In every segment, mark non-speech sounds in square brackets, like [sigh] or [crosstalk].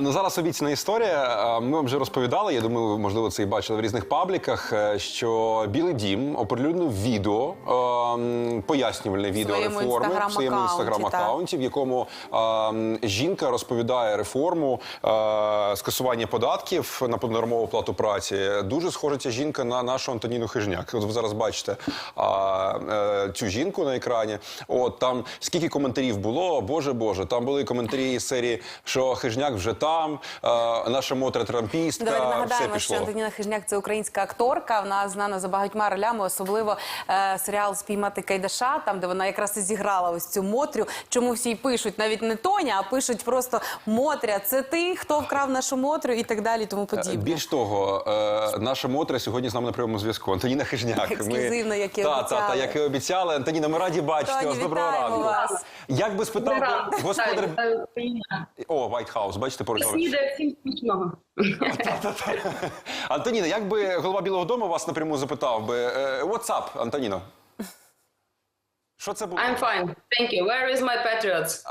Ну зараз обіцяна історія. Ми вам вже розповідали. Я думаю, ви можливо це і бачили в різних пабліках. е, Що Білий Дім оприлюднив відео, ем, пояснювальне відео своєму реформи в своєму інстаграм-аккаунті, інстаграм-аккаунті, в якому ем, жінка розповідає реформу е, скасування податків на понормову плату праці. Дуже схожа ця жінка на нашу Антоніну Хижняк. От ви зараз бачите е, цю жінку на екрані. От там скільки коментарів було, боже Боже, там були коментарі із серії, що Хижняк вже там, е, наша мотра трампістка. Давайте нагадаємо, що Антоніна Хижняк це українська акторка. Вона знана за багатьма ролями, особливо е, серіал Спіймати Кайдаша, там де вона якраз і зіграла ось цю Мотрю. Чому всі й пишуть навіть не Тоня, а пишуть просто Мотря. Це ти, хто вкрав нашу Мотрю і так далі. Тому подібне. Більш того, е, наша Мотра сьогодні з нами на прямому зв'язку. Антоніна Хижняк. Ексклюзивно, як і та, та, обіцяли. та, як і обіцяли. Антоніна, ми раді бачити вас. Доброго ранку. вас. Як би спитав господар. О, White House, бачите, поруч. говорить. Снідає всім смачного. [laughs] Антоніна, як би голова Білого Дому вас напряму запитав би, е, what's up, Антоніно? Що це було? I'm fine. Thank you. Where is my patriots?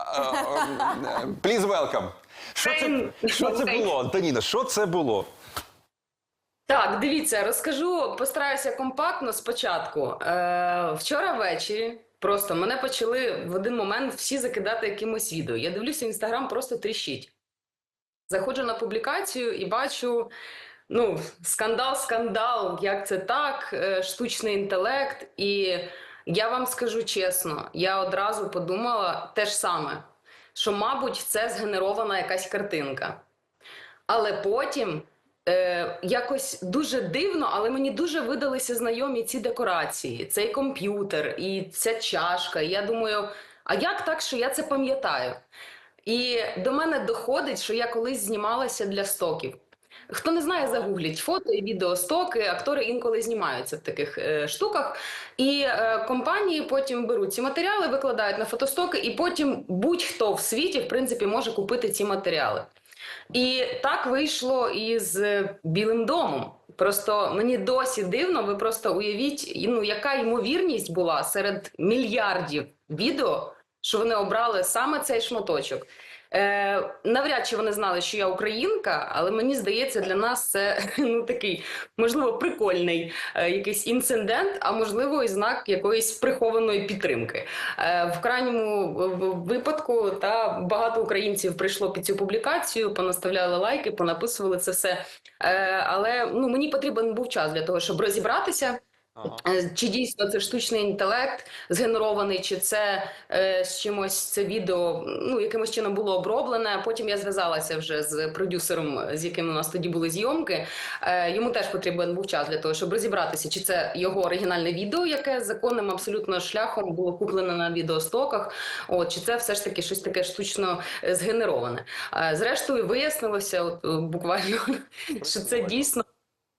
Е, Please welcome. Що це, що це було, Антоніна? Що це було? Так, дивіться, розкажу, постараюся компактно спочатку. Е, вчора ввечері просто мене почали в один момент всі закидати якимось відео. Я дивлюся, інстаграм просто тріщить. Заходжу на публікацію і бачу. Ну, скандал, скандал, як це так, е, штучний інтелект. І я вам скажу чесно, я одразу подумала те ж саме, що, мабуть, це згенерована якась картинка. Але потім е, якось дуже дивно, але мені дуже видалися знайомі ці декорації, цей комп'ютер і ця чашка. І я думаю, а як так, що я це пам'ятаю? І до мене доходить, що я колись знімалася для стоків. Хто не знає, загугліть фото і відеостоки. Актори інколи знімаються в таких е, штуках. І е, компанії потім беруть ці матеріали, викладають на фотостоки, і потім будь-хто в світі, в принципі, може купити ці матеріали. І так вийшло і з Білим домом. Просто мені досі дивно, ви просто уявіть, ну яка ймовірність була серед мільярдів відео, що вони обрали саме цей шматочок. Е, навряд чи вони знали, що я українка, але мені здається, для нас це [laughs] ну такий можливо прикольний е, якийсь інцидент, а можливо і знак якоїсь прихованої підтримки. Е, в крайньому випадку та багато українців прийшло під цю публікацію, понаставляли лайки, понаписували це все. Е, але ну мені потрібен був час для того, щоб розібратися. Ага. Е, Чи дійсно це штучний інтелект згенерований, чи це е, з чимось це відео ну якимось чином було оброблене. Потім я зв'язалася вже з продюсером, з яким у нас тоді були зйомки. Е, йому теж потрібен був час для того, щоб розібратися, чи це його оригінальне відео, яке законним абсолютно шляхом було куплене на відеостоках. От чи це все ж таки щось таке штучно е, згенероване. Е, зрештою, вияснилося, от е, буквально, [laughs] що це дійсно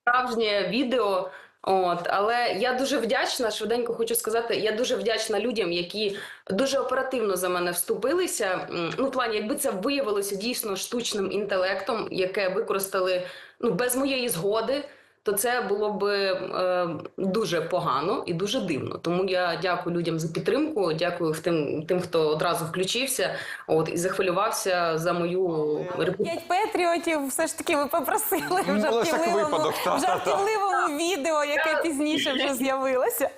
справжнє відео. От, але я дуже вдячна. Швиденько хочу сказати, я дуже вдячна людям, які дуже оперативно за мене вступилися. Ну, в плані, якби це виявилося дійсно штучним інтелектом, яке використали ну без моєї згоди. То це було б е, дуже погано і дуже дивно. Тому я дякую людям за підтримку. Дякую тим, тим, хто одразу включився, от і захвилювався за мою репутацію. П'ять патріотів все ж таки ви попросили в Ну, жартівливому, випадок, та, в та, та. жартівливому відео, яке пізніше вже з'явилося.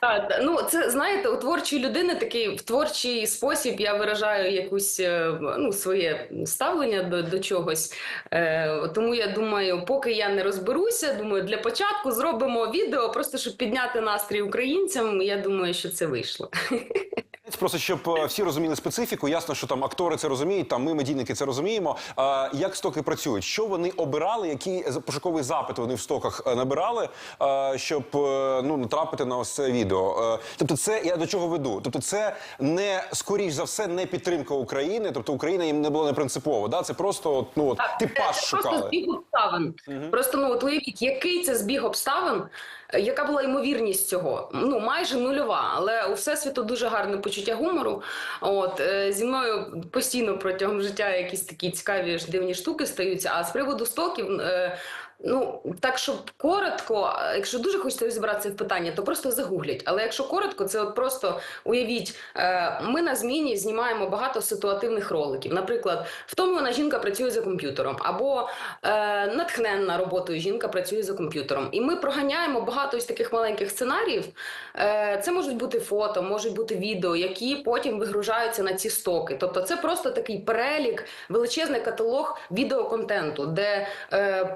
Так, та, ну це знаєте, у творчої людини такий в творчий спосіб я виражаю якусь е, ну своє ставлення до, до чогось. Е, тому я думаю, поки я не розберуся, думаю, для початку зробимо відео, просто щоб підняти настрій українцям. Я думаю, що це вийшло. [laughs] Просто щоб е, всі розуміли специфіку, ясно, що там актори це розуміють, там ми, медійники, це розуміємо. А як стоки працюють? Що вони обирали? Які з- пошуковий запит вони в стоках е, набирали, е, щоб ну натрапити на ось це відео? Тобто, це я до чого веду? Тобто, це не скоріш за все не підтримка України. Тобто Україна їм не була не принципова. Да? Це просто от, ну от типаж Це Просто шукали. збіг обставин. Просто ну от уявіть, який це збіг обставин, яка була ймовірність цього? Ну майже нульова, але у всесвіту дуже гарне почуття гумору. От е, зі мною постійно протягом життя якісь такі цікаві ж дивні штуки стаються. А з приводу стоків. Ну, так, щоб коротко, якщо дуже хочете розібратися в питанні, то просто загугліть. Але якщо коротко, це от просто уявіть, е, ми на зміні знімаємо багато ситуативних роликів. Наприклад, втомлена жінка працює за комп'ютером, або е, натхненна роботою жінка працює за комп'ютером. І ми проганяємо багато із таких маленьких сценаріїв. Е, це можуть бути фото, можуть бути відео, які потім вигружаються на ці стоки. Тобто, це просто такий перелік, величезний каталог відеоконтенту, де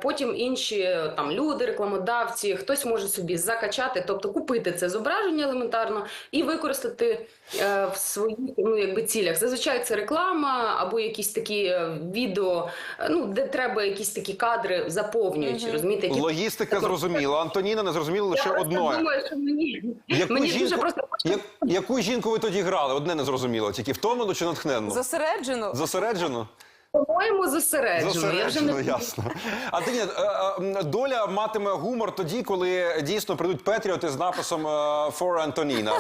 потім інші е, там люди, рекламодавці, хтось може собі закачати, тобто купити це зображення елементарно і використати е, в своїх ну, якби цілях. Зазвичай це реклама або якісь такі е, відео, е, ну де треба якісь такі кадри заповнюючі, розумієте? які Логістика зрозуміла. Антоніна не зрозуміла лише я що мені, Яку мені жінку, дуже просто як, яку жінку ви тоді грали? Одне не зрозуміло. Тільки втомлену чи натхненну? Зосереджену. Зосереджену? По-моєму зосереджено. Вже Зосереджено, не ясно. Антоніна, е, е, доля матиме гумор тоді, коли дійсно прийдуть патріоти з написом е, «For Антоніна».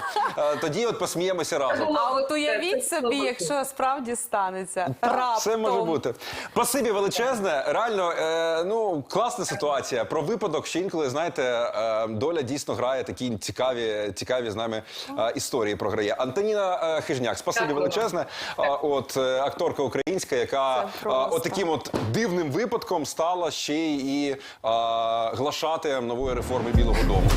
Тоді от посміємося разом. А от уявіть собі, якщо справді станеться. Раптом. Все може бути. Спасибі величезне. Реально, ну класна ситуація. Про випадок, що інколи знаєте, доля дійсно грає такі цікаві, цікаві з нами історії. Програє Антоніна Хижняк. Спасибі величезне. От акторка українська, яка Це е, от дивним випадком стала ще й і е, глашатаєм нової реформи Білого Дому.